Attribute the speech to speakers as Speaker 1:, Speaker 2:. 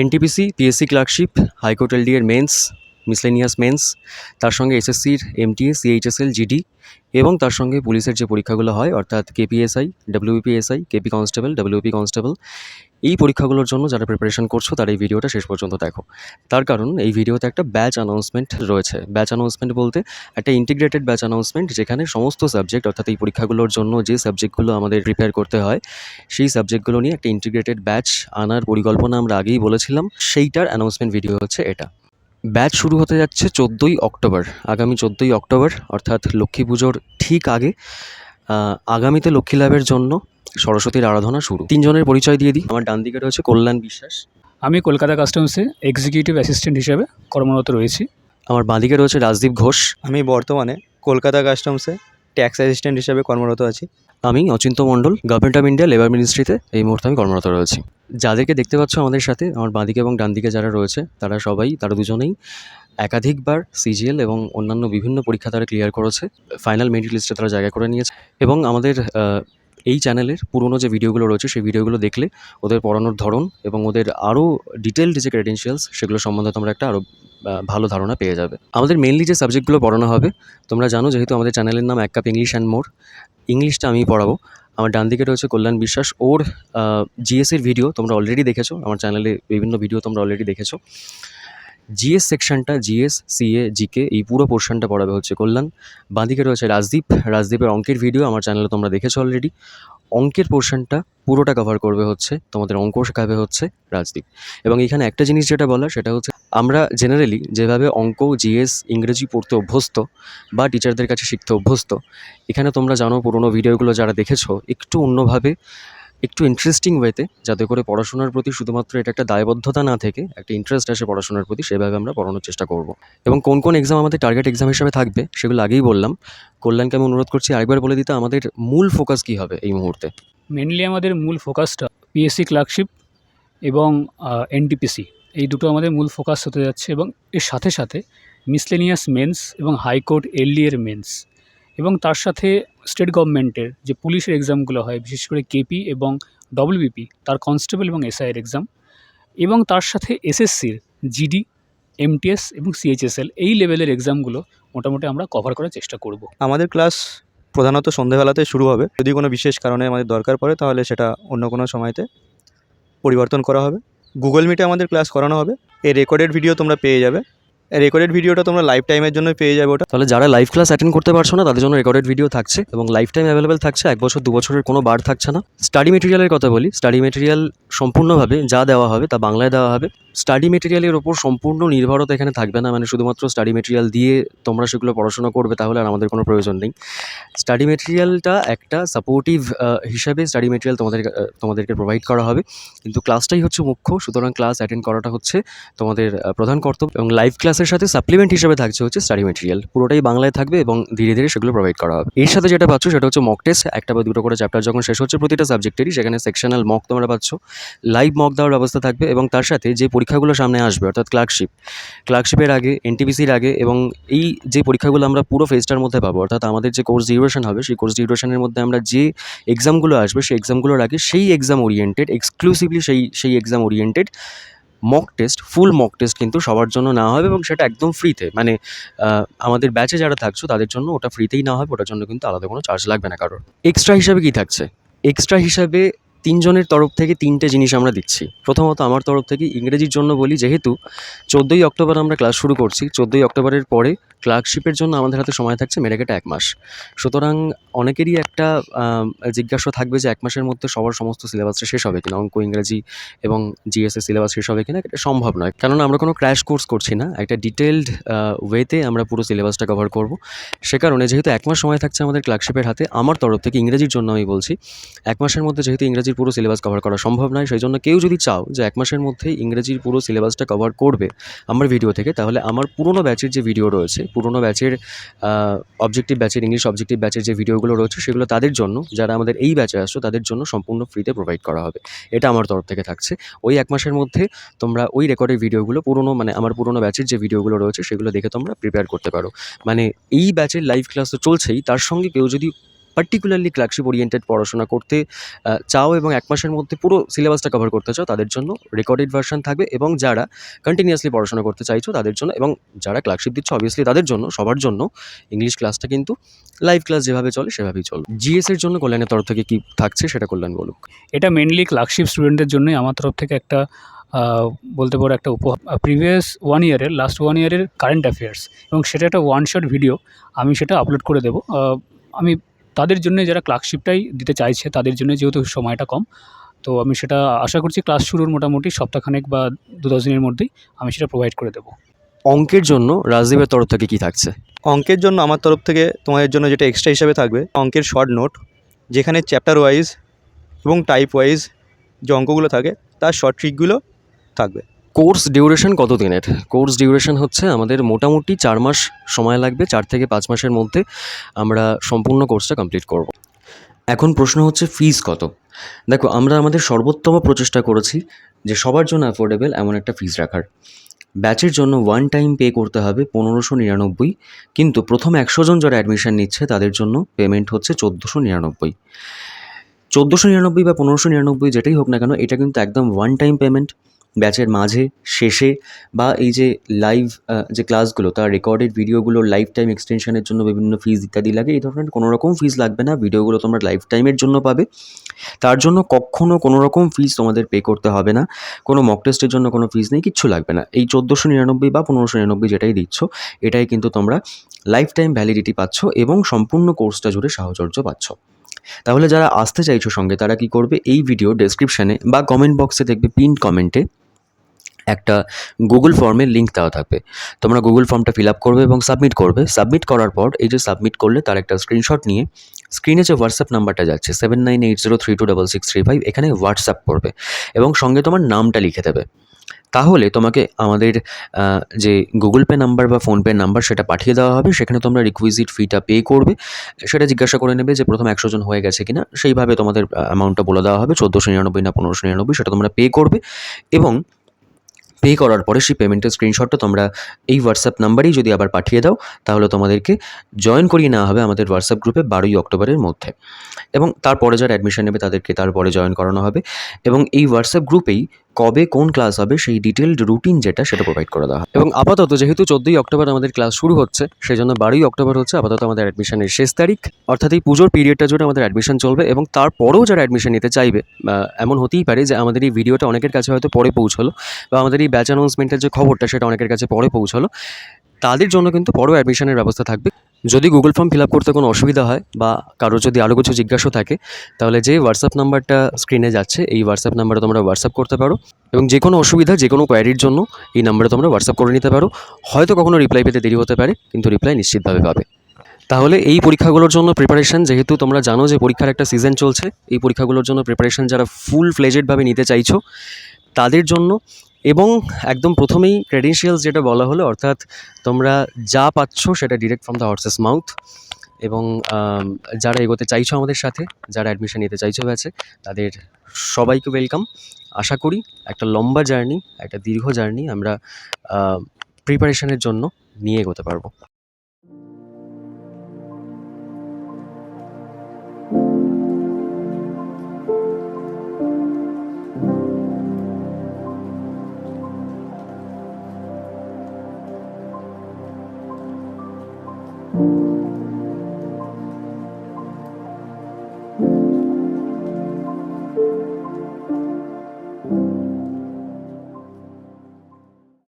Speaker 1: NTPC PSC clerkship high court court LD mains miscellaneous mains তার সঙ্গে এসএসসির এমটিএস সিএইচএসএল জিডি এবং তার সঙ্গে পুলিশের যে পরীক্ষাগুলো হয়, অর্থাৎ KPSI WPSI KP constable WP constable এই পরীক্ষাগুলোর জন্য যারা প্রিপারেশন করছ, তারা এই ভিডিওটা শেষ পর্যন্ত দেখো। তার কারণ, এই ভিডিওতে একটা ব্যাচ অ্যানাউন্সমেন্ট রয়েছে। ব্যাচ অ্যানাউন্সমেন্ট বলতে একটা ইন্টিগ্রেটেড ব্যাচ অ্যানাউন্সমেন্ট যেখানে সমস্ত সাবজেক্ট অর্থাৎ এই পরীক্ষাগুলোর জন্য যে সাবজেক্টগুলো আমাদের প্রিপেয়ার করতে হয়, সেই সাবজেক্টগুলো নিয়ে একটা ইন্টিগ্রেটেড ব্যাচ আনার পরিকল্পনা আমরা আগেই বলেছিলাম। সেইটার অ্যানাউন্সমেন্ট ভিডিও হচ্ছে এটা। ব্যাচ শুরু হতে যাচ্ছে চোদ্দোই অক্টোবর। আগামী চোদ্দোই অক্টোবর, অর্থাৎ লক্ষ্মী পুজোর ঠিক আগে আগামীতে লক্ষ্মী লাভের জন্য সরস্বতীর আরাধনা শুরু। তিনজনের পরিচয় দিয়ে দিই। আমার ডান দিকে রয়েছে কল্যাণ বিশ্বাস।
Speaker 2: আমি কলকাতা কাস্টমসে এক্সিকিউটিভ অ্যাসিস্ট্যান্ট হিসেবে কর্মরত রয়েছি।
Speaker 1: আমার বাঁদিকে রয়েছে রাজদীপ ঘোষ।
Speaker 3: আমি বর্তমানে কলকাতা কাস্টমসে ট্যাক্স অ্যাসিস্ট্যান্ট হিসেবে কর্মরত আছি।
Speaker 1: আমি Achinta Mondal government of India labour মিনিস্ট্রিতে এই মুহূর্তে আমি কর্মরত রয়েছি। যাদেরকে দেখতে পাচ্ছ আমাদের সাথে আমার বাঁদিকে এবং ডান দিকে যারা রয়েছে তারা সবাই তারা দুজনেই একাধিকবার সিজিএল এবং অন্যান্য বিভিন্ন পরীক্ষা তারা ক্লিয়ার করেছে ফাইনাল মেরিট লিস্টে তারা জায়গা করে নিয়েছে এবং আমাদের এই চ্যানেলের পুরনো যে ভিডিওগুলো রয়েছে সেই ভিডিওগুলো দেখলে ওদের পড়ানোর ধরন এবং ওদের আরও ডিটেলড যে ক্রেডেন্সিয়ালস সেগুলো সম্বন্ধে তোমরা একটা আরও ভালো ধারণা পেয়ে যাবে। আমাদের মেনলি যে সাবজেক্টগুলো পড়ানো হবে, তোমরা জানো যেহেতু আমাদের চ্যানেলের নাম এক কাপ ইংলিশ অ্যান্ড মোর ইংলিশটা আমি পড়াবো। আমার ডান দিকে রয়েছে কল্যাণ বিশ্বাস, ওর জিএসের ভিডিও তোমরা অলরেডি দেখেছ, আমার চ্যানেলে বিভিন্ন ভিডিও তোমরা অলরেডি দেখেছ। জিএস সেকশনটা, জিএস, সিএ, জিকে, এই পুরো পোর্শনটা পড়াবে হচ্ছে কল্যাণ। বাঁদিকে রয়েছে রাজদীপ। রাজদীপের অঙ্কের ভিডিও আমার চ্যানেলে তোমরা দেখেছ অলরেডি অঙ্কের পোর্শনটা পুরোটা কভার করবে হচ্ছে, তোমাদের অঙ্ক শেখাবে হচ্ছে রাজদীপ। এবং এখানে একটা জিনিস যেটা বলার সেটা হচ্ছে আমরা জেনারেলি যেভাবে অঙ্ক, জিএস, ইংরেজি পড়তে অভ্যস্ত বা টিচারদের কাছে শিখতে অভ্যস্ত, এখানে তোমরা জানো পুরোনো ভিডিওগুলো যারা দেখেছ, একটু অন্যভাবে একটু ইন্টারেস্টিং ওয়েতে যাতে করে পড়াশোনার প্রতি শুধুমাত্র এটা একটা দায়বদ্ধতা না থেকে, একটা ইন্টারেস্ট আসে পড়াশোনার প্রতি, সেভাবে আমরা পড়ানোর চেষ্টা করব। এবং কোন কোন এক্সাম আমাদের টার্গেট এক্সাম হিসেবে থাকবে, সেগুলো আগেই বললাম। কল্যাণকে আমি অনুরোধ করছি, আরেকবার বলে দিতে, আমাদের মূল ফোকাস কী হবে এই মুহূর্তে?
Speaker 2: মেনলি আমাদের মূল ফোকাসটা পিএসসি ক্লার্কশিপ এবং এনটিপিসি এই দুটো আমাদের মূল ফোকাস হতে যাচ্ছে এবং এর সাথে সাথে মিসলেনিয়াস মেন্স এবং হাইকোর্ট এলডি এর মেন্স এবং তার সাথে স্টেট গভর্নমেন্টের যে পুলিশের এক্সামগুলো হয়, বিশেষ করে কেপি এবং ডব্লিউবিপি তার কনস্টেবল এবং এসআইয়ের এক্সাম এবং তার সাথে এসএসসির জিডি এমটিএস এবং সিএইচএসএল এই লেভেলের এক্সামগুলো মোটামুটি আমরা কভার করার চেষ্টা করব।
Speaker 3: আমাদের ক্লাস প্রধানত সন্ধেবেলাতে শুরু হবে। যদি কোনো বিশেষ কারণে আমাদের দরকার পড়ে, তাহলে সেটা অন্য কোনো সময়তে পরিবর্তন করা হবে। গুগল মিটে আমাদের ক্লাস করানো হবে। এই রেকর্ডেড ভিডিও তোমরা পেয়ে যাবে। রেকর্ডেড ভিডিওটা তোমরা লাইফ টাইমের জন্য পেয়ে যাবে ওটা।
Speaker 1: তাহলে যারা লাইভ ক্লাস অ্যাটেন্ড করতে পারছ না, তাদের জন্য রেকর্ডেড ভিডিও থাকছে এবং লাইফ টাইম অ্যাভেলেবেল থাকছে, এক বছর, দু বছরের কোনো বার থাকছে না। স্টাডি মেটেরিয়ালের কথা বলি। স্টাডি মেটেরিয়াল সম্পূর্ণভাবে যা দেওয়া হবে তা বাংলায় দেওয়া হবে। স্টাডি মেটেরিয়ালের ওপর সম্পূর্ণ নির্ভরতা এখানে থাকবে না। মানে শুধুমাত্র স্টাডি মেটেরিয়াল দিয়ে তোমরা সেগুলো পড়াশোনা করবে তাহলে আর আমাদের কোনো প্রয়োজন নেই। স্টাডি মেটেরিয়ালটা একটা সাপোর্টিভ হিসাবে স্টাডি মেটেরিয়াল তোমাদের তোমাদেরকে প্রোভাইড করা হবে। কিন্তু ক্লাসটাই হচ্ছে মুখ্য, সুতরাং ক্লাস অ্যাটেন্ড করাটা হচ্ছে তোমাদের প্রধান কর্তব্য। এবং লাইভ ক্লাসের সাথে সাপ্লিমেন্ট হিসেবে থাকছে হচ্ছে স্টাডি মেটেরিয়াল পুরোটাই বাংলায় থাকবে এবং ধীরে ধীরে সেগুলো প্রোভাইড করা হবে। এর সাথে যেটা পাচ্ছ সেটা হচ্ছে মক টেস্ট একটা বা দুটো করে চ্যাপ্টার যখন শেষ হচ্ছে প্রতিটা সাবজেক্টেরই সেখানে সেকশনাল মক তোমরা পাচ্ছ। লাইভ মক দেওয়ার ব্যবস্থা থাকবে এবং তার সাথে যে পরীক্ষাগুলো সামনে আসবে, অর্থাৎ ক্লার্কশিপ ক্লার্কশিপের আগে এনটিপিসির আগে এবং এই যে পরীক্ষাগুলো আমরা পুরো ফেজটার মধ্যে পাবো, অর্থাৎ আমাদের যে কোর্স ডিউরেশন হবে, সেই কোর্স ডিউরেশনের মধ্যে আমরা যে এক্সামগুলো আসবে, সেই এক্সামগুলোর আগে সেই এক্সাম ওরিয়েন্টেড এক্সক্লুসিভলি সেই সেই exam oriented mock test full mock test কিন্তু সবার জন্য না হবে এবং সেটা একদম ফ্রিতে মানে আমাদের ব্যাচে যারা থাকছো, তাদের জন্য ওটা ফ্রিতেই না হবে, ওটার জন্য কিন্তু আলাদা কোনো চার্জ লাগবে না কারোর। এক্সট্রা হিসাবে কি থাকছে? এক্সট্রা হিসাবে তিনজনের তরফ থেকে তিনটে জিনিস আমরা দিচ্ছি। প্রথমত আমার তরফ থেকে ইংরেজির জন্য বলি, যেহেতু চোদ্দোই অক্টোবর আমরা ক্লাস শুরু করছি, চোদ্দোই অক্টোবরের পরে ক্লার্কশিপের জন্য আমাদের হাতে সময় থাকছে মেরেকেটে এক মাস। সুতরাং অনেকেরই একটা জিজ্ঞাসা থাকবে যে এক মাসের মধ্যে সবার সমস্ত সিলেবাসটা শেষ হবে কিনা, অঙ্ক, ইংরেজি এবং জিএসএ সিলেবাস শেষ হবে কিনা, এটা সম্ভব নয়। কেননা আমরা কোনো ক্র্যাশ কোর্স করছি না, একটা ডিটেলড ওয়েতে আমরা পুরো সিলেবাসটা কভার করব। সে কারণে যেহেতু এক মাস সময় থাকছে আমাদের ক্লার্কশিপের হাতে, আমার তরফ থেকে ইংরেজির জন্য আমি বলছি, এক মাসের মধ্যে যেহেতু ইংরেজির পুরো সিলেবাস কভার করা সম্ভব নয়। সেই জন্য কেউ যদি চাও যে এক মাসের মধ্যেই ইংরেজির পুরো সিলেবাসটা কভার করবে আমার ভিডিও থেকে, তাহলে আমার পুরোনো ব্যাচের যে ভিডিও রয়েছে, পুরোনো ব্যাচের অবজেক্টিভ ব্যাচের ইংলিশ অবজেক্টিভ ব্যাচের যে ভিডিওগুলো রয়েছে, সেগুলো তাদের জন্য, যারা আমাদের এই ব্যাচে আসছো, তাদের জন্য সম্পূর্ণ ফ্রিতে প্রোভাইড করা হবে। এটা আমার তরফ থেকে থাকছে। ওই এক মাসের মধ্যে তোমরা ওই রেকর্ডের ভিডিওগুলো পুরোনো মানে আমার পুরনো ব্যাচের যে ভিডিওগুলো রয়েছে, সেগুলো দেখে তোমরা প্রিপেয়ার করতে পারো। মানে এই ব্যাচের লাইভ ক্লাস তো চলছেই, তার সঙ্গে কেউ যদি পার্টিকুলারলি ক্লার্কশিপ ওরিয়েন্টেড পড়াশোনা করতে চাও এবং এক মাসের মধ্যে পুরো সিলেবাসটা কভার করতে চাও, তাদের জন্য রেকর্ডেড ভার্সন থাকবে এবং যারা কন্টিনিউয়াসলি পড়াশোনা করতে চাইছো তাদের জন্য এবং যারা ক্লার্কশিপ দিচ্ছ অবভিয়াসলি তাদের জন্য, সবার জন্য ইংলিশ ক্লাসটা কিন্তু লাইভ ক্লাস যেভাবে চলে, সেভাবেই চলবে। জিএস এর জন্য কল্যাণের তরফ থেকে কী থাকছে সেটা কল্যাণ বলুক।
Speaker 2: এটা মেনলি ক্লার্কশিপ স্টুডেন্টদের জন্যই আমার তরফ থেকে একটা বলতে পারো একটা উপহার প্রিভিয়াস ওয়ান ইয়ারের লাস্ট ওয়ান ইয়ারের কারেন্ট অ্যাফেয়ার্স এবং সেটা একটা ওয়ান শট ভিডিও আমি সেটা আপলোড করে দেবো। আমি তাদের জন্য যারা ক্লার্কশিপটাই দিতে চাইছে তাদের জন্য যেহেতু সময়টা কম তো আমি সেটা আশা করছি ক্লাস শুরুর মোটামুটি সপ্তাহখানেক বা দু দশ দিনের মধ্যেই আমি সেটা প্রোভাইড করে দেবো।
Speaker 1: অঙ্কের জন্য রাজদীপের তরফ থেকে কি থাকছে?
Speaker 3: অঙ্কের জন্য আমার তরফ থেকে তোমাদের জন্য যেটা এক্সট্রা হিসাবে থাকবে অঙ্কের শর্ট নোট যেখানে চ্যাপ্টার ওয়াইজ এবং টাইপ ওয়াইজ যে অঙ্কগুলো থাকে তার শর্ট ট্রিকগুলো থাকবে।
Speaker 1: কোর্স ডিউরেশন কত দিনের কোর্স ডিউরেশন হচ্ছে আমাদের মোটামুটি চার মাস সময় লাগবে, চার থেকে পাঁচ মাসের মধ্যে আমরা সম্পূর্ণ কোর্সটা কমপ্লিট করব। এখন প্রশ্ন হচ্ছে ফিজ কত? দেখো, আমরা আমাদের সর্বোত্তম প্রচেষ্টা করেছি যে সবার জন্য অ্যাফোর্ডেবল এমন একটা ফিজ রাখার। ব্যাচের জন্য ওয়ান টাইম পে করতে হবে পনেরোশো নিরানব্বই, কিন্তু প্রথম একশো জন যারা অ্যাডমিশন নিচ্ছে তাদের জন্য পেমেন্ট হচ্ছে চোদ্দোশো নিরানব্বই। চোদ্দোশো নিরানব্বই বা পনেরোশো নিরানব্বই যেটাই হোক না কেন, এটা কিন্তু একদম ওয়ান টাইম পেমেন্ট ব্যাচের মাঝে, শেষে বা এই যে লাইভ যে ক্লাসগুলো তার রেকর্ডেড ভিডিওগুলোর লাইফ টাইম এক্সটেনশনের জন্য বিভিন্ন ফিজ ইত্যাদি লাগে, এই ধরনের কোনো রকম ফিজ লাগবে না ভিডিওগুলো তোমরা লাইফ টাইমের জন্য পাবে। তার জন্য কখনও কোনো রকম ফিজ তোমাদের পে করতে হবে না, কোনো মক টেস্টের জন্য কোনো ফিজ নেই, কিচ্ছু লাগবে না। এই চোদ্দোশো নিরানব্বই বা পনেরোশো নিরানব্বই যেটাই দিচ্ছ, এটাই কিন্তু তোমরা লাইফ টাইম ভ্যালিডিটি পাচ্ছ এবং সম্পূর্ণ কোর্সটা জুড়ে সাহচর্য পাচ্ছ। তাহলে যারা আসতে চাইছো সঙ্গে, তারা কি করবে? এই ভিডিও ডেসক্রিপশানে বা কমেন্ট বক্সে দেখবে পিন কমেন্টে একটা গুগল ফর্মের লিঙ্ক দেওয়া থাকবে। তোমরা গুগল ফর্মটা ফিল আপ করবে এবং সাবমিট করবে। সাবমিট করার পর এই যে সাবমিট করলে তার একটা স্ক্রিনশট নিয়ে স্ক্রিনে যে হোয়াটসঅ্যাপ নাম্বারটা যাচ্ছে seven nine eight zero three two double six three five এখানে হোয়াটসঅ্যাপ করবে এবং সঙ্গে তোমার নামটা লিখে দেবে। তাহলে তোমাকে আমাদের যে গুগল পে নাম্বার বা ফোনপে নাম্বার সেটা পাঠিয়ে দেওয়া হবে। সেখানে তোমরা রিকুইজিট ফিটা পে করবে। সেটা জিজ্ঞাসা করে নেবে যে প্রথম একশো জন হয়ে গেছে কিনা। সেইভাবে তোমাদের অ্যামাউন্টটা বলে দেওয়া হবে। চোদ্দোশো নিরানব্বই না পনেরোশো নিরানব্বই সেটা তোমরা পে করবে এবং পে করার পরে সেই পেমেন্টের স্ক্রিনশটটা তোমরা এই হোয়াটসঅ্যাপ নাম্বারেই যদি আবার পাঠিয়ে দাও, তাহলে তোমাদেরকে জয়েন করিয়ে নেওয়া হবে আমাদের হোয়াটসঅ্যাপ গ্রুপে বারোই অক্টোবরের মধ্যে। এবং তারপরে যারা অ্যাডমিশন নেবে তাদেরকে তারপরে জয়েন করানো হবে। এবং এই হোয়াটসঅ্যাপ গ্রুপেই কবে কোন ক্লাস হবে সেই ডিটেলড রুটিন যেটা সেটা প্রোভাইড করে দেওয়া হয়। এবং আপাতত যেহেতু চোদ্দই অক্টোবর আমাদের ক্লাস শুরু হচ্ছে সেই জন্য বারোই অক্টোবর হচ্ছে আপাতত আমাদের অ্যাডমিশনের শেষ তারিখ। অর্থাৎ এই পুজোর পিরিয়ডটা জুড়ে আমাদের অ্যাডমিশন চলবে এবং তারপরেও যারা অ্যাডমিশন নিতে চাইবে এমন হতেই পারে যে আমাদের এই ভিডিওটা অনেকের কাছে হয়তো পরে পৌঁছলো, বা আমাদের এই ব্যাচ অ্যানাউন্সমেন্টের যে খবরটা সেটা অনেকের কাছে পরে পৌঁছলো, তাদের জন্য কিন্তু পরেও অ্যাডমিশনের ব্যবস্থা থাকবে। যদি গুগল ফর্ম ফিল আপ করতে কোনো অসুবিধা হয় বা কারোর যদি আরও কিছু জিজ্ঞাসা থাকে, তাহলে যে হোয়াটসঅ্যাপ নাম্বারটা স্ক্রিনে যাচ্ছে, এই হোয়াটসঅ্যাপ নাম্বারে তোমরা হোয়াটসঅ্যাপ করতে পারো এবং যে কোনো অসুবিধা, যে কোনো কোয়ারির জন্য এই নাম্বারে তোমরা হোয়াটসঅ্যাপ করে নিতে পারো। হয়তো কখনো রিপ্লাই পেতে দেরি হতে পারে, কিন্তু রিপ্লাই নিশ্চিতভাবে পাবে। তাহলে এই পরীক্ষাগুলোর জন্য প্রিপারেশন যেহেতু তোমরা জানো যে পরীক্ষার একটা সিজন চলছে, এই পরীক্ষাগুলোর জন্য প্রিপারেশন যারা ফুল ফ্লেজেডভাবে নিতে চাইছো, তাদের জন্য এবং একদম প্রথমেই ক্রেডেনশিয়ালস যেটা বলা হলো, অর্থাৎ তোমরা যা পাচ্ছ সেটা direct from the horse's mouth এবং যারা এগোতে চাইছো আমাদের সাথে, যারা অ্যাডমিশন নিতে চাইছো ব্যাচে, তাদের সবাইকে ওয়েলকাম আশা করি একটা লম্বা জার্নি একটা দীর্ঘ জার্নি আমরা প্রিপারেশনের জন্য নিয়ে এগোতে পারব।